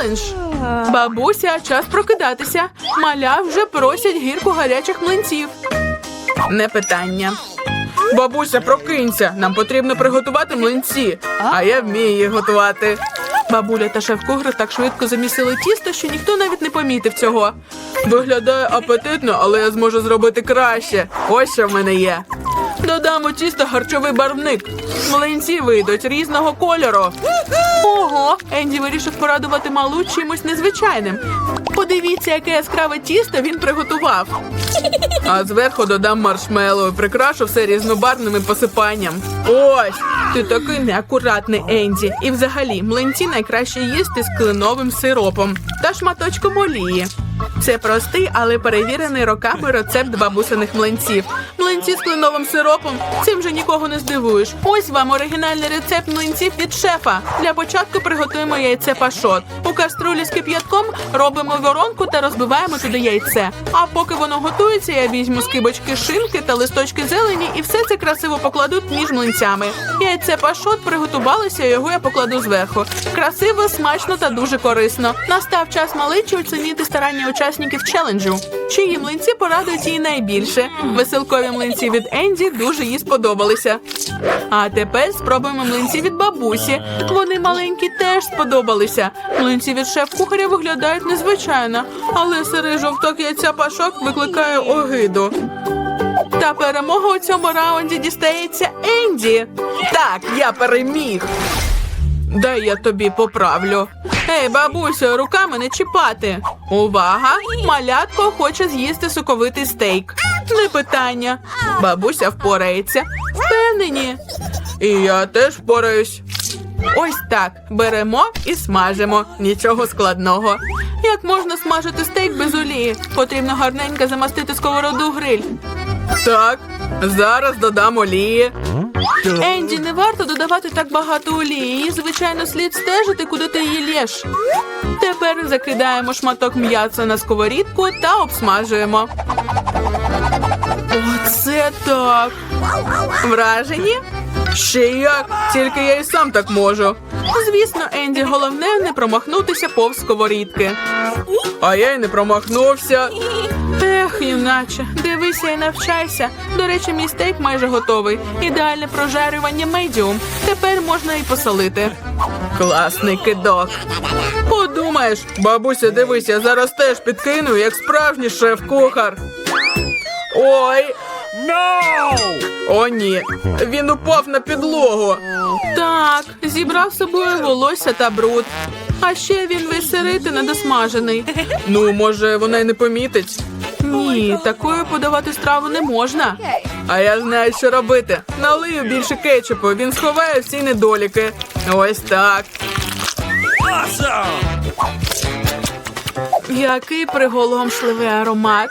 челендж. Бабуся, час прокидатися. Маля вже просять гірку гарячих млинців. Не питання. Бабуся, прокинься. Нам потрібно приготувати млинці, а я вмію їх готувати. Бабуля та шеф-кухар так швидко замісили тісто, що ніхто навіть не помітив цього. Виглядає апетитно, але я зможу зробити краще. Ось що в мене є. Додам у тісто харчовий барвник. Млинці вийдуть різного кольору. Ого, Енді вирішив порадувати малу чимось незвичайним. Подивіться, яке яскраве тісто він приготував. А зверху додам маршмеллоу і прикрашу все різнобарвним посипанням. Ось, ти такий неакуратний Енді. І взагалі млинці найкраще їсти з кленовим сиропом та шматочком олії. Це простий, але перевірений роками рецепт бабусиних млинців. Млинці з кленовим сиропом. Цим вже нікого не здивуєш. Ось вам оригінальний рецепт млинців від шефа. Для початку приготуємо яйце пашот. У каструлі з кип'ятком робимо воронку та розбиваємо туди яйце. А поки воно готується, я візьму скибочки шинки та листочки зелені і все це красиво покладу між млинцями. Яйце пашот приготувалося, його я покладу зверху. Красиво, смачно та дуже корисно. Настав час маличі оцінити старання учасників челенджу. Чиї млинці порадують їй найбільше. Веселкові млинці від Енді дуже їй сподобалися. А тепер спробуємо млинці від бабусі. Вони маленькі теж сподобалися. Млинці від шеф-кухаря виглядають незвичайно, але сирий жовток яйця пашок викликає огиду. Та перемога у цьому раунді дістається Енді. Так, я переміг. Дай я тобі поправлю. Ей, бабусю, руками не чіпати. Увага! Малятко хоче з'їсти соковитий стейк. Не питання. Бабуся впорається. Впевнені. І я теж впораюсь. Ось так. Беремо і смажимо. Нічого складного. Як можна смажити стейк без олії? Потрібно гарненько замастити сковороду гриль. Так, зараз додам олії. Енді, не варто додавати так багато олії. Її, звичайно, слід стежити, куди ти її лєш. Тепер закидаємо шматок м'яса на сковорідку та обсмажуємо. Оце так. Вражені? Ще як, тільки я і сам так можу. Звісно, Енді, головне не промахнутися повз сковорідки. А я й не промахнувся. Ех, юначе, дивися і навчайся. До речі, мій стейк майже готовий. Ідеальне прожарювання медіум. Тепер можна і посолити. Класний кидок. Подумаєш, бабуся, дивись, я зараз теж підкину, як справжній шеф-кухар. Ой, No! о, ні. Він упав на підлогу. Так, зібрав з собою волосся та бруд. А ще він весь сирий та недосмажений. Ну, може, вона й не помітить. Ні, такою подавати страву не можна. А я знаю, що робити. Налию більше кетчупу, він сховає всі недоліки. Ось так. Awesome! Який приголомшливий аромат.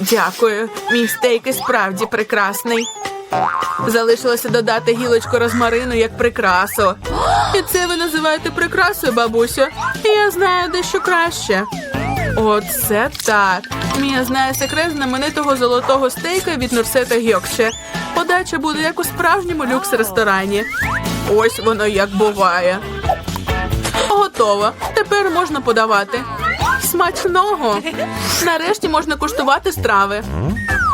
Дякую. Мій стейк і справді прекрасний. Залишилося додати гілочку розмарину як прикрасу. І це ви називаєте прикрасою, бабусю? Я знаю дещо краще. Оце так. Мія знає секрет знаменитого золотого стейка від Нурсета Гьокче. Подача буде як у справжньому люкс-ресторані. Ось воно як буває. Готово. Тепер можна подавати. Смачного. Нарешті можна куштувати страви.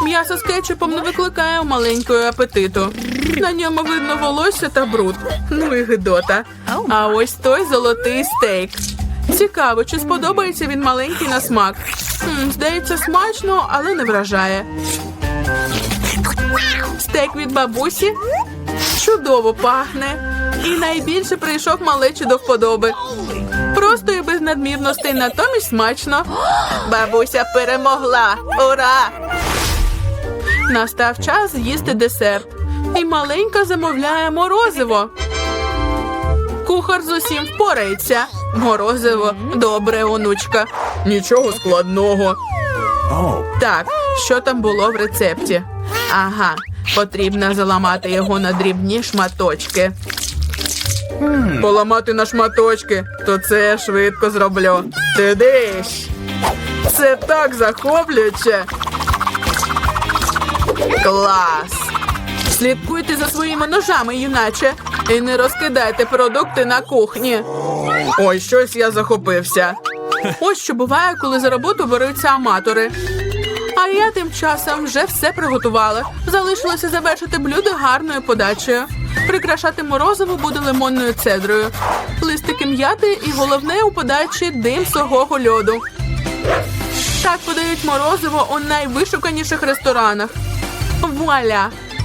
М'ясо з кетчупом не викликає маленького апетиту. На ньому видно волосся та бруд. Ну і гидота. А ось той золотий стейк. Цікаво, чи сподобається він маленький на смак. Здається, смачно, але не вражає. Стейк від бабусі чудово пахне. І найбільше прийшов малечі до вподоби. Просто і без надмірностей, натомість смачно. Бабуся перемогла. Ура! Настав час з'їсти десерт. І маленька замовляє морозиво. Кухар з усім впорається. Морозиво, добре, онучка. Нічого складного. Так, що там було в рецепті? Ага, потрібно заламати його на дрібні шматочки. Поламати на шматочки, то це я швидко зроблю. Ти диш. Це так захоплююче. Клас. Слідкуйте за своїми ножами, юначе, і не розкидайте продукти на кухні. Ой, щось я захопився. Ось що буває, коли за роботу беруться аматори. А я тим часом вже все приготувала. Залишилося завершити блюдо гарною подачею. Прикрашати морозиво буде лимонною цедрою, листики м'яти і головне у подачі дим сухого льоду. Так подають морозиво у найвишуканіших ресторанах. Вуаля!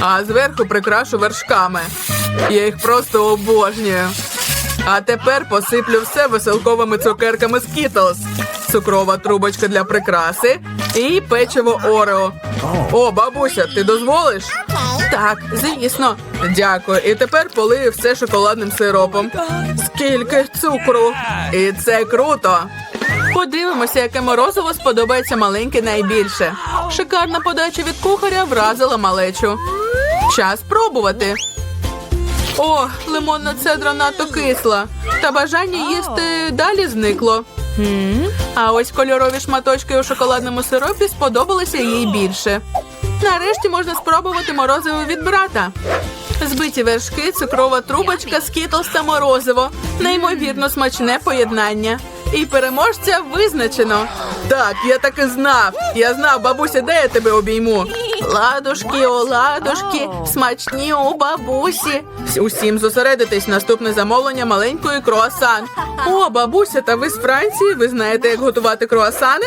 А зверху прикрашу вершками. Я їх просто обожнюю. А тепер посиплю все веселковими цукерками Skittles. Цукрова трубочка для прикраси і печиво Орео. О, бабуся, ти дозволиш? Так, звісно. Дякую. І тепер полию все шоколадним сиропом. Скільки цукру! І це круто. Подивимося, яке морозиво сподобається маленьке найбільше. Шикарна подача від кухаря вразила малечу. Час пробувати. О, лимонна цедра надто кисла. Та бажання їсти далі зникло. А ось кольорові шматочки у шоколадному сиропі сподобалися їй більше. Нарешті можна спробувати морозиво від брата. Збиті вершки, цукрова трубочка, скітлс та морозиво. Неймовірно смачне поєднання. І переможця визначено. Так, я так і знав. Я знав, бабуся, де я тебе обійму. Ладушки, о, ладушки, смачні у бабусі. Усім зосередитись, наступне замовлення маленької круасан. О, бабуся, та ви з Франції, ви знаєте, як готувати круасани?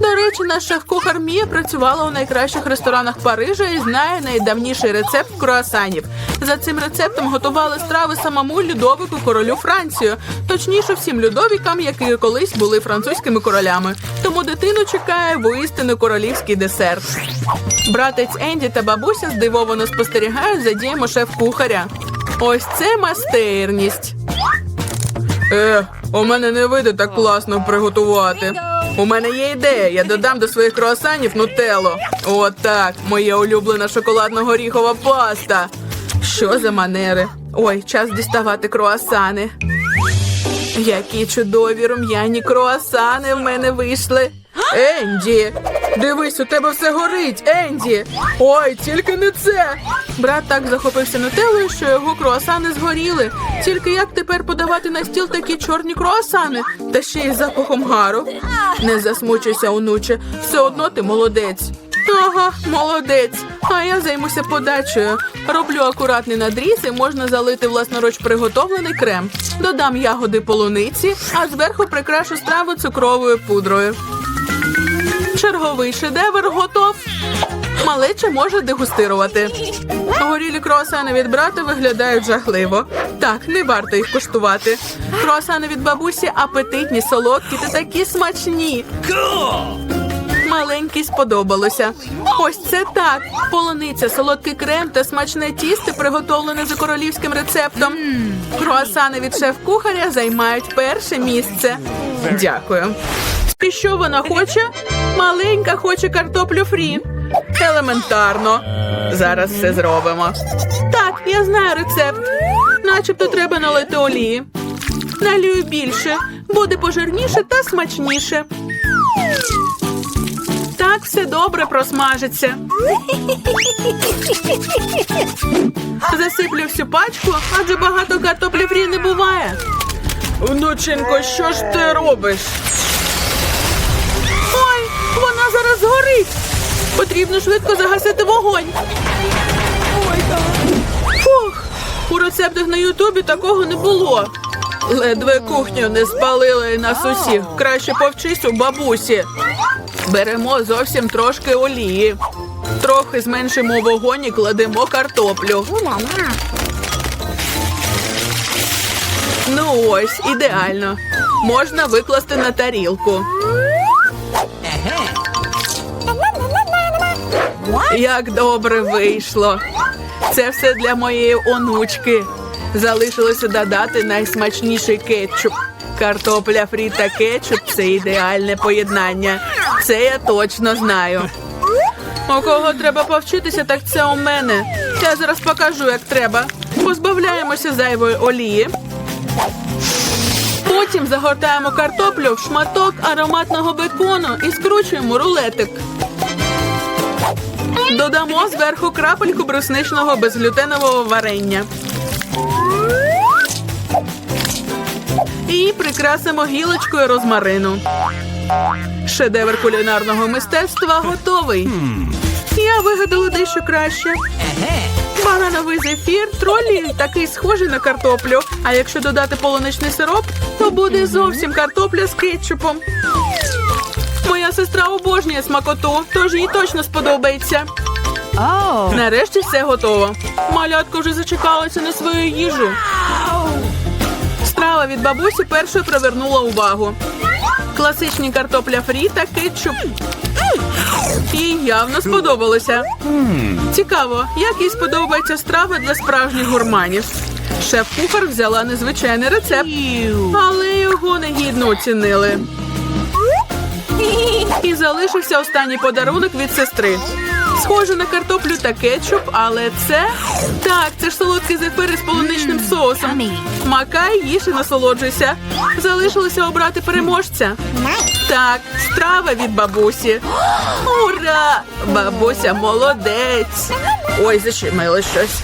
До речі, наш шеф-кухар Мія працювала у найкращих ресторанах Парижа і знає найдавніший рецепт круасанів. За цим рецептом готували страви самому Людовику королю Францію, точніше всім Людовікам, які колись були французькими королями. Тому дитину чекає воістину королівський десерт. Братець Енді та бабуся здивовано спостерігають за діями шеф-кухаря. Ось це майстерність. Е, у мене не вийде так класно приготувати. У мене є ідея. Я додам до своїх круасанів нутелло. О, так, моя улюблена шоколадно-горіхова паста. Що за манери? Ой, час діставати круасани. Які чудові рум'яні круасани в мене вийшли. Енді, дивись, у тебе все горить, Енді. Ой, тільки не це. Брат так захопився нутеллою, що його круасани згоріли. Тільки як тепер подавати на стіл такі чорні круасани, та ще й запахом гару. Не засмучуйся, онуче, все одно ти молодець. Ага, молодець. А я займуся подачею. Роблю акуратний надріз і можна залити власноруч приготовлений крем. Додам ягоди полуниці, а зверху прикрашу страву цукровою пудрою. Черговий шедевр готов. Малеча може дегустирувати. Горілі круасани від брата виглядають жахливо. Так, не варто їх куштувати. Круасани від бабусі апетитні, солодкі та такі смачні. Маленький сподобалося. Ось це так. Полуниця, солодкий крем та смачне тісто, приготовлене за королівським рецептом. Круасани від шеф-кухаря займають перше місце. Дякую. І що вона хоче? Маленька хоче картоплю фрі. Елементарно. Зараз все зробимо. Так, я знаю рецепт. Начебто треба налити олії. Налію більше, буде пожирніше та смачніше. Так все добре просмажиться. Засиплю всю пачку, адже багато картоплі фрі не буває. Внученько, що ж ти робиш? Згорить. Потрібно швидко загасити вогонь. Фух, у рецептах на Ютубі такого не було. Ледве кухню не спалили і нас. Краще повчись у бабусі. Беремо зовсім трошки олії. Трохи зменшимо вогонь і кладемо картоплю. Ну ось, ідеально. Можна викласти на тарілку. Як добре вийшло. Це все для моєї онучки. Залишилося додати найсмачніший кетчуп. Картопля фрі та кетчуп це ідеальне поєднання. Це я точно знаю. У кого треба повчитися, так це у мене. Я зараз покажу, як треба. Позбавляємося зайвої олії. Потім загортаємо картоплю в шматок ароматного бекону і скручуємо рулетик. Додамо зверху крапельку брусничного безглютенового варення. І прикрасимо гілочкою розмарину. Шедевр кулінарного мистецтва готовий. Я вигадала дещо краще. Банановий зефір, тролі такий схожий на картоплю. А якщо додати полуничний сироп, то буде зовсім картопля з кетчупом. Моя сестра обожнює смакоту, тож їй точно сподобається. Нарешті все готово. Малятка вже зачекалася на свою їжу. Страва від бабусі першою привернула увагу. Класичні картопля фрі та кетчуп. Їй явно сподобалося. Цікаво, як їй сподобається страва для справжніх гурманів. Шеф-кухар взяла незвичайний рецепт, але його негідно оцінили. І залишився останній подарунок від сестри. Схоже на картоплю та кетчуп, але це так, це ж солодкий зефир із полуничним соусом. Макай, їж і насолоджуйся. Залишилося обрати переможця. Так, страва від бабусі. Ура! Бабуся молодець. Ой, защемило щось.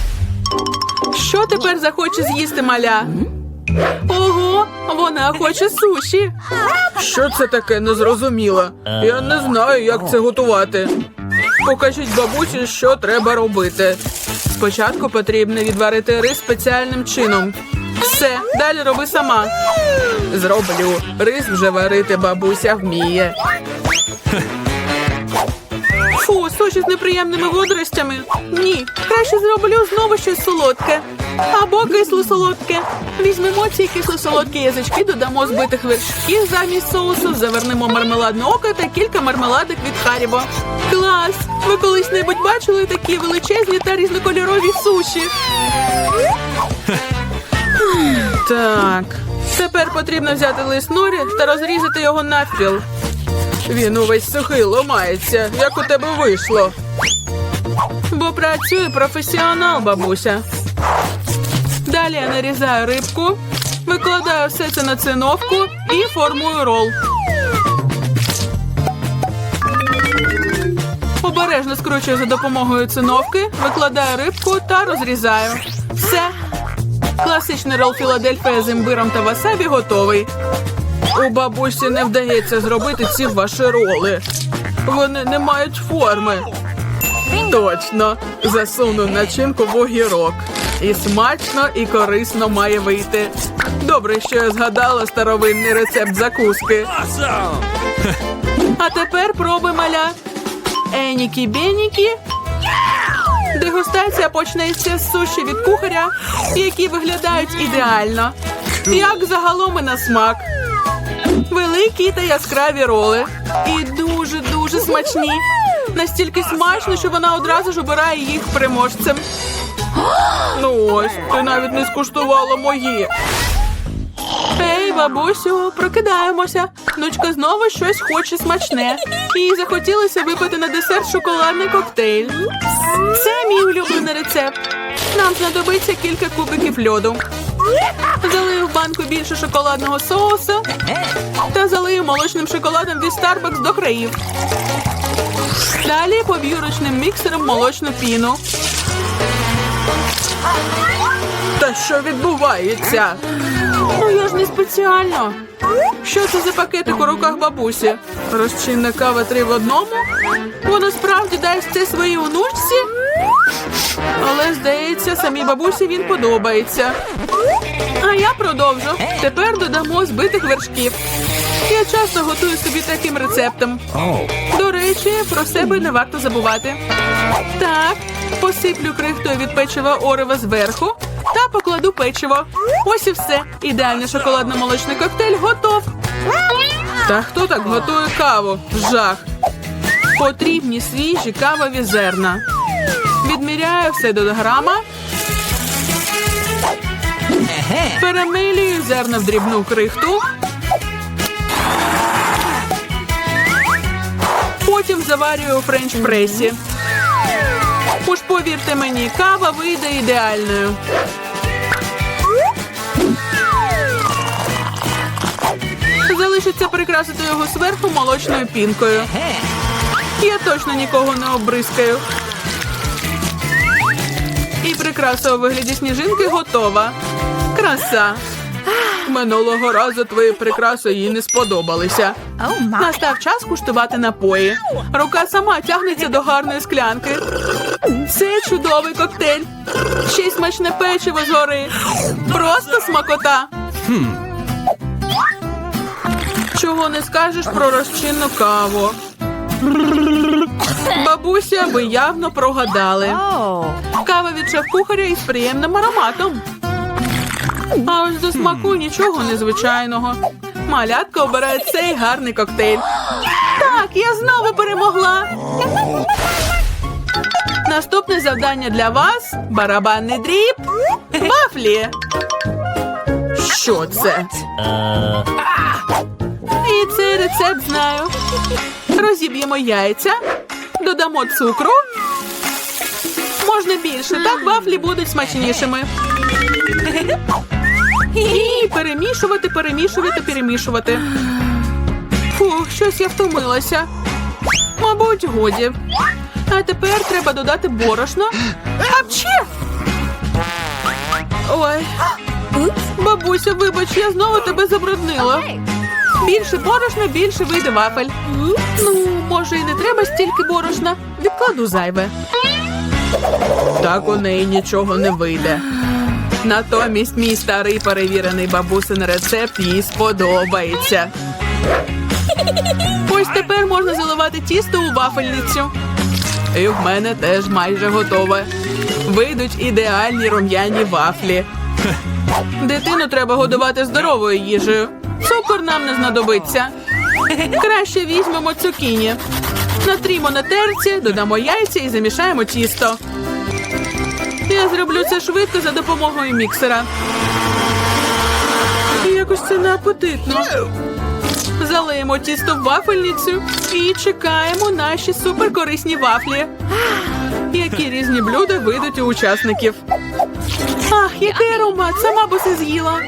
Що тепер захоче з'їсти маля? Ого, вона хоче суші. Що це таке незрозуміло? Я не знаю, як це готувати. Покажіть бабусі, що треба робити. Спочатку потрібно відварити рис спеціальним чином. Все, далі роби сама. Зроблю. Рис вже варити бабуся вміє. Суші з неприємними водоростями. Ні, краще зроблю знову щось солодке. Або кисло-солодке. Візьмемо ці кисло-солодкі язички, додамо збитих вершків замість соусу, завернемо мармеладне око та кілька мармеладок від Харібо. Клас! Ви колись-небудь бачили такі величезні та різнокольорові суші? Так, тепер потрібно взяти лист норі та розрізати його навпіл. Він увесь сухий ломається, як у тебе вийшло. Бо працює професіонал, бабуся. Далі я нарізаю рибку, викладаю все це на циновку і формую рол. Обережно скручую за допомогою циновки, викладаю рибку та розрізаю. Все. Класичний рол Філадельфія з імбиром та васабі готовий. У бабусі не вдається зробити ці ваші роли. Вони не мають форми. Точно, засуну начинку в огірок. І смачно, і корисно має вийти. Добре, що я згадала старовинний рецепт закуски. А тепер проби маля. Енікі бенікі. Дегустація почнеться з суші від кухаря, які виглядають ідеально. Як загалом і на смак. Великі та яскраві роли. І дуже-дуже смачні. Настільки смачно, що вона одразу ж обирає їх переможцем. Ну ось, ти навіть не скуштувала мої. Ей, бабусю, прокидаємося. Внучка знову щось хоче смачне. Їй захотілося випити на десерт шоколадний коктейль. Це мій улюблений рецепт. Нам знадобиться кілька кубиків льоду. Залию в банку більше шоколадного соусу та залию молочним шоколадом від Starbucks до країв. Далі поб'ю ручним міксером молочну піну. Та що відбувається? Ну я ж не спеціально. Що це за пакетик у руках бабусі? Розчинна кава три в одному? Воно справді дасть це своїй онучці? Але, здається, самій бабусі він подобається. А я продовжу. Тепер додамо збитих вершків. Я часто готую собі таким рецептом. До речі, про себе не варто забувати. Так, посиплю крихтою від печива орева зверху та та покладу печиво. Ось і все. Ідеальний шоколадно-молочний коктейль готов. Та хто так готує каву? Жах. Потрібні свіжі кавові зерна. Відміряю все до грама. Перемилюю зерна в дрібну крихту. Потім заварюю у френч-пресі. Уж повірте мені, кава вийде ідеальною. Залишиться прикрасити його зверху молочною пінкою. Я точно нікого не обризкаю. І прикраса у вигляді сніжинки готова. Краса. Минулого разу твої прикраси їй не сподобалися. Настав час куштувати напої. Рука сама тягнеться до гарної склянки. Це чудовий коктейль. Ще й смачне печиво згори. Просто смакота. Чого не скажеш про розчинну каву? Бабуся, ви явно прогадали. Кава від шеф-кухаря із приємним ароматом. А ось до смаку нічого незвичайного. Малятка обирає цей гарний коктейль. Так, я знову перемогла. Наступне завдання для вас барабанний дріб. Вафлі. Що це? І цей рецепт знаю. Розіб'ємо яйця, додамо цукру. Можна більше, так вафлі будуть смачнішими. І перемішувати, перемішувати, перемішувати. Фух, щось я втомилася. Мабуть, годі. А тепер треба додати борошно. Апче! Ой. Бабуся, вибач, я знову тебе забруднила. Більше борошна, більше вийде вафель. Ну, може, і не треба стільки борошна. Відкладу зайве. Так у неї нічого не вийде. Натомість мій старий перевірений бабусин рецепт їй сподобається. Ось тепер можна заливати тісто у вафельницю. І в мене теж майже готове. Вийдуть ідеальні рум'яні вафлі. Дитину треба годувати здоровою їжею. Цукор нам не знадобиться. Краще візьмемо цукіні. Натрімо на терці, додамо яйця і замішаємо тісто. Я зроблю це швидко за допомогою міксера. Якось це неапетитно. Залиємо тісто в вафельницю і чекаємо наші суперкорисні вафлі. Які різні блюда вийдуть у учасників. Ах, який аромат! Сама б усе з'їла.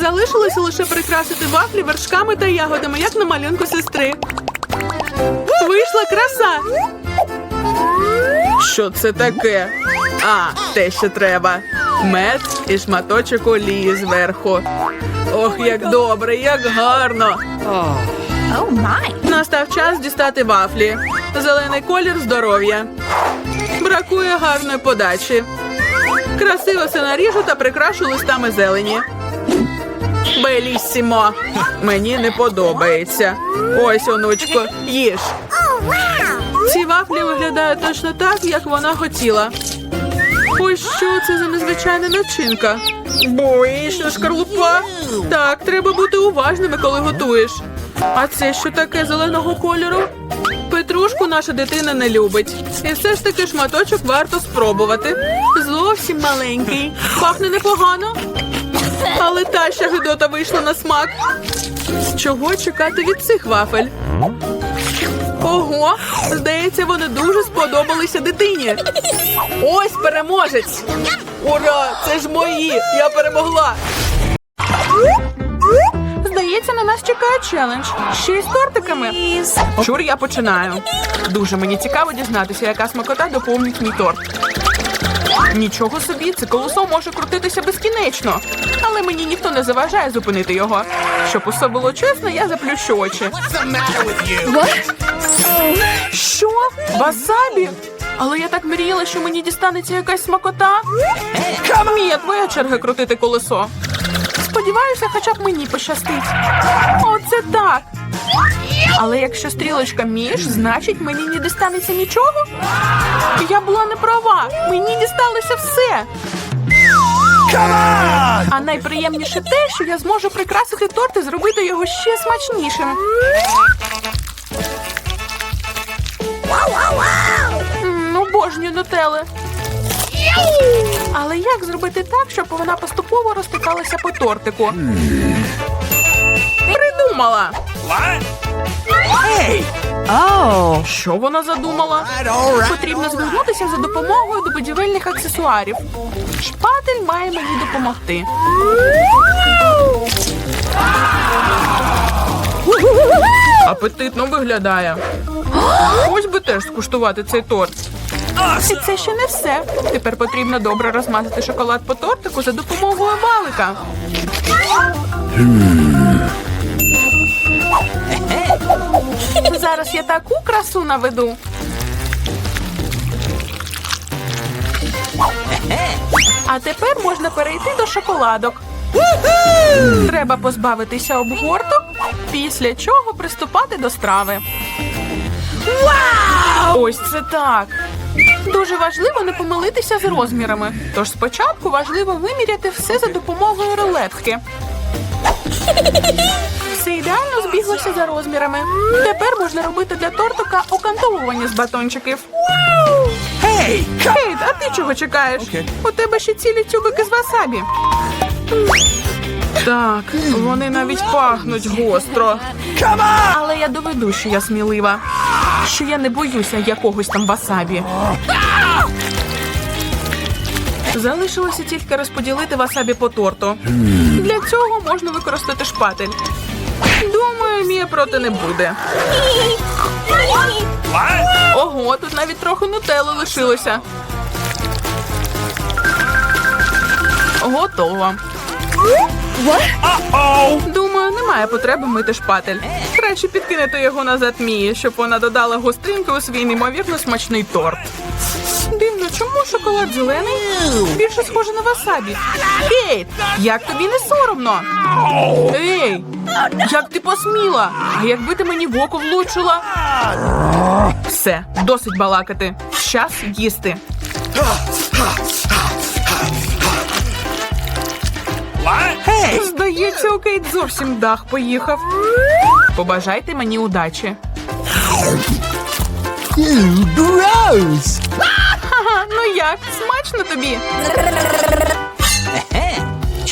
Залишилося лише прикрасити вафлі вершками та ягодами, як на малюнку сестри. Вийшла краса. Що це таке? А, те, що треба. Мед і шматочок олії зверху. Ох, як добре, як гарно. Oh my. Настав час дістати вафлі. Зелений колір здоров'я. Бракує гарної подачі. Красиво все наріжу та прикрашу листами зелені. Белісімо. Мені не подобається. Ось, онучко, їж. Ці вафлі виглядають точно так, як вона хотіла. Ось що це за незвичайна начинка. Боїшся шкарлупа. Так, треба бути уважними, коли готуєш. А це що таке зеленого кольору? Петрушку наша дитина не любить. І все ж таки шматочок варто спробувати. Зовсім маленький. Пахне непогано. Але та ще гидота вийшла на смак. Чого чекати від цих вафель? Ого, здається, вони дуже сподобалися дитині. Ось переможець. Ура! Це ж мої! Я перемогла. Здається, на нас чекає челендж. Ще з тортиками. Чур, я починаю. Дуже мені цікаво дізнатися, яка смакота доповнить мій торт. Нічого собі, це колесо може крутитися безкінечно. Але мені ніхто не заважає зупинити його. Щоб усе було чесно, я заплющу очі. Що? Васабі? Але я так мріяла, що мені дістанеться якась смакота. Мія, твоя черга крутити колесо. Сподіваюся, хоча б мені пощастить. Оце так. Але якщо стрілочка між, значить мені не дістанеться нічого. Я була не права. Мені дісталося все. А найприємніше те, що я зможу прикрасити торт і зробити його ще смачнішим. М, Обожнюю нутели. Але як зробити так, щоб вона поступово розтикалася по тортику? Придумала! What? Oh. Що вона задумала? Потрібно звернутися за допомогою до будівельних аксесуарів. Шпатель має мені допомогти. Апетитно виглядає. Ось би теж скуштувати цей торт. І це ще не все. Тепер потрібно добре розмазати шоколад по тортику за допомогою валика. Зараз я таку красу наведу. А тепер можна перейти до шоколадок. Треба позбавитися обгорток, після чого приступати до страви. Ось це так. Дуже важливо не помилитися з розмірами. Тож спочатку важливо виміряти все за допомогою рулетки. Все ідеально збіглося за розмірами. Тепер можна робити для тортика окантовування з батончиків. Hey! Кейт, а ти чого чекаєш? У тебе ще цілі тюбики з васабі. Так, вони навіть пахнуть гостро. Але я доведу, що я смілива. Що я не боюся якогось там васабі. Залишилося тільки розподілити васабі по торту. Для цього можна використати шпатель. Думаю, проти не буде. Ого, тут навіть трохи нутелли лишилося. Готово. Думаю, немає потреби мити шпатель. Краще підкинути його назад Мії, щоб вона додала гостринки у свій неймовірно смачний торт. Дивно, чому шоколад зелений? Більше схоже на васабі. Кейт, як тобі не соромно? Ей, як ти посміла? А якби ти мені в око влучила? Все, досить балакати. Час їсти. What? Здається, у Кейт зовсім дах поїхав. Побажайте мені удачі. Gross! Ну як? Смачно тобі?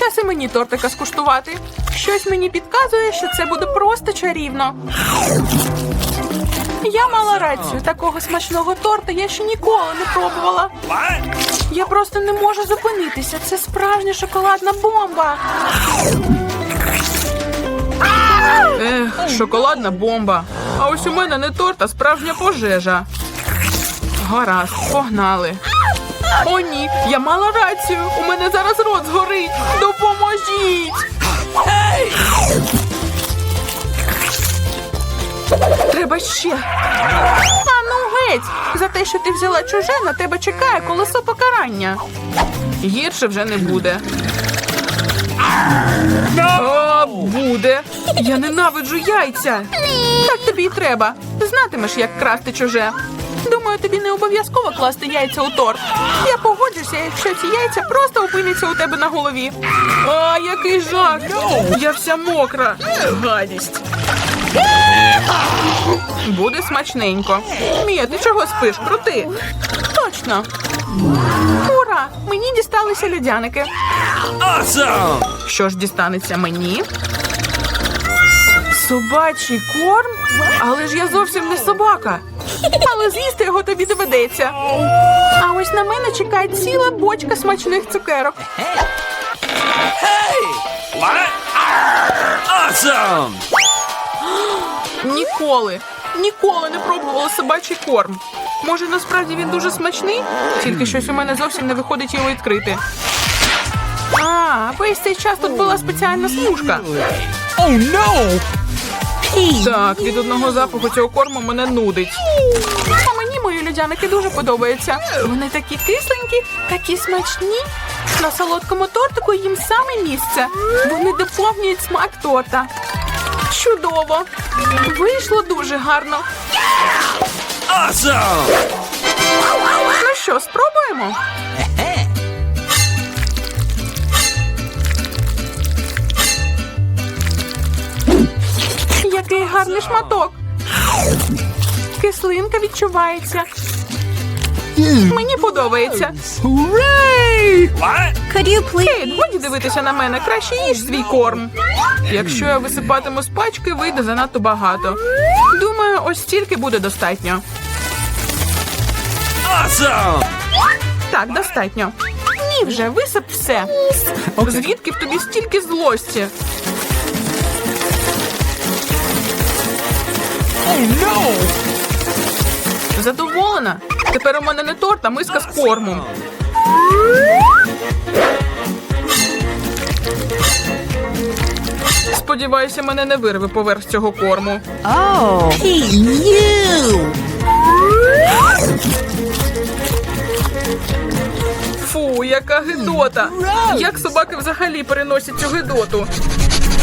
Час і мені тортика скуштувати. Щось мені підказує, що це буде просто чарівно. Я мала рацію, такого смачного торта я ще ніколи не пробувала. Я просто не можу зупинитися. Це справжня шоколадна бомба. Ех, шоколадна бомба. А ось у мене не торт, а справжня пожежа. Гаразд, погнали. О, ні, я мала рацію. У мене зараз рот згорить. Допоможіть. Треба ще. А ну геть! За те, що ти взяла чуже, на тебе чекає колесо покарання. Гірше вже не буде. О, буде. Я ненавиджу яйця. Так тобі й треба. Знатимеш, як красти чуже. Думаю, тобі не обов'язково класти яйця у торт. Я погоджуся, якщо ці яйця просто опиняться у тебе на голові. А, який жах! Я вся мокра. Гадість. Буде смачненько. Мія, ти чого спиш? Крути. Точно. Ура! Мені дісталися. Awesome! Що ж дістанеться мені? Собачий корм? Але ж я зовсім не собака. Але з'їсти його тобі доведеться. А ось на мене чекає ціла бочка смачних цукерок. Awesome! Ніколи, ніколи не пробувала собачий корм. Може, насправді він дуже смачний, тільки щось у мене зовсім не виходить його відкрити. А, весь цей час тут була спеціальна смужка. Oh no! Так, від одного запаху цього корму мене нудить. А мені мої людяники дуже подобаються. Вони такі кисленькі, такі смачні. На солодкому тортику їм саме місце. Вони доповнюють смак торта. Чудово! Вийшло дуже гарно. Awesome! Ну що, спробуємо? Який гарний шматок. Кислинка відчувається. Мені подобається. Кейт, годі дивитися на мене, краще їж свій корм. Якщо я висипатиму з пачки, вийде занадто багато. Думаю, ось стільки буде достатньо. Awesome! Так, достатньо. Ні, вже висип все. Звідки в тобі стільки злості? No! Задоволена? Тепер у мене не торт, а миска з кормом. Сподіваюся, мене не вирве поверх цього корму. Oh. Hey, you! Фу, яка гидота! Як собаки взагалі переносять цю гидоту?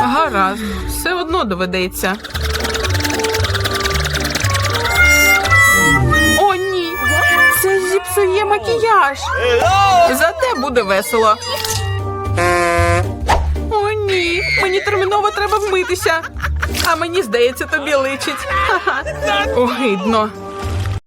Гаразд, все одно доведеться. О, ні. Це зіпсує макіяж. Зате буде весело. О, ні. Мені терміново треба вмитися. А мені здається, тобі личить. Огидно.